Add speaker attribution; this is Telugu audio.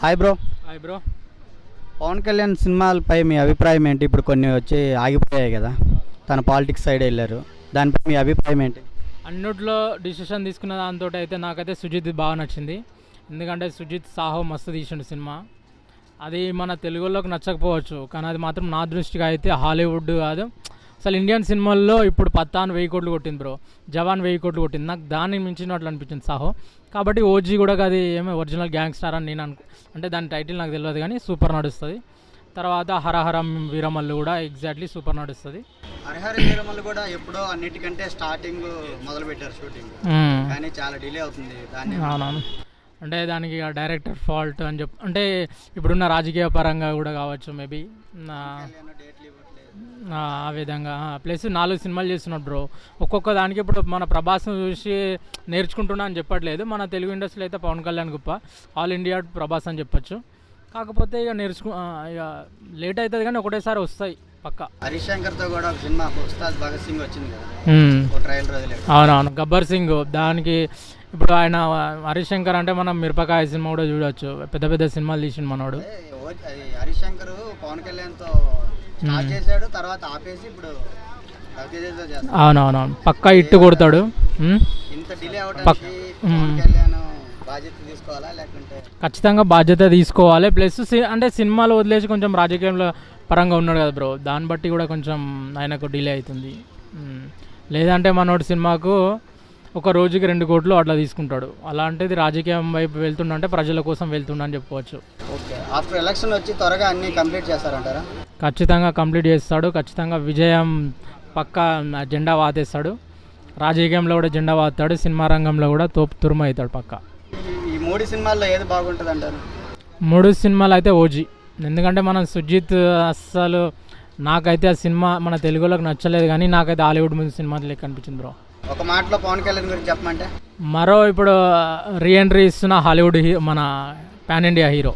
Speaker 1: Hi bro
Speaker 2: hi bro
Speaker 1: Pawan Kalyan సినిమాలపై మీ అభిప్రాయం ఏంటి? ఇప్పుడు కొన్ని వచ్చి ఆగిపోయాయి కదా. తన పాలిటిక్స్ సైడ్ వెళ్ళారు. దానిపై మీ అభిప్రాయం ఏంటి?
Speaker 2: అన్నిట్లో డిసిషన్ తీసుకున్న దాంతో అయితే నాకైతే సుజిత్ బాగా నచ్చింది. ఎందుకంటే సుజిత్ సాహో మస్తు తీసిండు సినిమా. అది మన తెలుగులోకి నచ్చకపోవచ్చు. కానీ అది మాత్రం నా దృష్టిగా అయితే హాలీవుడ్ కాదు. అసలు ఇండియన్ సినిమాల్లో ఇప్పుడు పత్తాన్ వెయ్యి కోట్లు కొట్టింది బ్రో. జవాన్ వెయ్యి కోట్లు కొట్టింది. నాకు దాన్ని మించినట్లు అనిపించింది సాహో. కాబట్టి ఓజీ కూడా అది ఏమో ఒరిజినల్ గ్యాంగ్ స్టార్ అని నేను అనుకు అంటే దాని టైటిల్ నాకు తెలియదు కానీ సూపర్ నడుస్తుంది. తర్వాత హరహరం వీరమల్లు కూడా ఎగ్జాక్ట్లీ సూపర్ నడుస్తుంది.
Speaker 1: హరిహర వీరమల్లు కూడా ఎప్పుడో అన్నిటికంటే స్టార్టింగ్ మొదలు పెట్టారు షూటింగ్ కానీ చాలా డిలే అవుతుంది దాన్ని.
Speaker 2: అవునవును. అంటే దానికి డైరెక్టర్ ఫాల్ట్ అని చెప్ అంటే ఇప్పుడున్న రాజకీయ పరంగా కూడా కావచ్చు మేబీ. ఆ విధంగా. ప్లస్ నాలుగు సినిమాలు చేస్తున్నాడు బ్రో. ఒక్కొక్క దానికి ఇప్పుడు మన ప్రభాస్ను చూసి నేర్చుకుంటున్నా అని చెప్పట్లేదు. మన తెలుగు ఇండస్ట్రీలో అయితే పవన్ కళ్యాణ్ గొప్ప. ఆల్ ఇండియా ప్రభాస్ అని చెప్పొచ్చు. కాకపోతే ఇక నేర్చుకు ఇక లేట్ అవుతుంది కానీ ఒకటేసారి వస్తాయి పక్క.
Speaker 1: హరీష్ శంకర్తో కూడా ఒక సినిమా ఉస్తాద్ భగత్ సింగ్ వచ్చింది కదా.
Speaker 2: అవునవును. గబ్బర్ సింగ్ దానికి ఇప్పుడు ఆయన హరిశంకర్ అంటే మనం మిరపకాయ సినిమా కూడా చూడొచ్చు. పెద్ద పెద్ద సినిమాలు తీసిండు మనోడు.
Speaker 1: అదే ఓ- అది హరీష్ శంకర్ పవన్ కళ్యాణ్ స్టార్ట్ చేశాడు తర్వాత ఆపేసి ఇప్పుడు
Speaker 2: అవునవునవును. పక్కా ఇట్టు కొడతాడు. ఖచ్చితంగా బాధ్యత తీసుకోవాలి. ప్లస్ అంటే సినిమాలు వదిలేసి కొంచెం రాజకీయంలో పరంగా ఉన్నాడు కదా బ్రో. దాన్ని బట్టి కూడా కొంచెం ఆయనకు డిలే అవుతుంది. లేదంటే మనోడి సినిమాకు ఒక రోజుకి రెండు కోట్లు అట్లా తీసుకుంటాడు. అలాంటిది రాజకీయం వైపు వెళ్తుండంటే ప్రజల కోసం వెళ్తుండని చెప్పుకోవచ్చు.
Speaker 1: ఓకే. ఆఫ్టర్ ఎలక్షన్ వచ్చి త్వరగా అన్ని కంప్లీట్ చేస్తారంటారా?
Speaker 2: ఖచ్చితంగా కంప్లీట్ చేస్తాడు. ఖచ్చితంగా విజయం పక్కా జెండా వాతేస్తాడు రాజకీయంలో కూడా జెండా వాతాడు. సినిమా రంగంలో కూడా తోపు తురుము అవుతాడు పక్కా.
Speaker 1: ఈ- ఈ మూడు సినిమాల్లో ఏది బాగుంటుంది అంటారు
Speaker 2: మూడు సినిమాలు అయితే ఓజీ ఎందుకంటే మనం సుజిత్ అస్సలు నాకైతే ఆ సినిమా మన తెలుగులోకి నచ్చలేదు కానీ నాకైతే హాలీవుడ్ ముందు సినిమా లెక్క అనిపించింది బ్రో.
Speaker 1: ఒక మాటలో పవన్ కళ్యాణ్ గురించి చెప్పమంటే?
Speaker 2: మరో ఇప్పుడు రీఎంట్రీ ఇస్తున్న హాలీవుడ్ మన పాన్ ఇండియా హీరో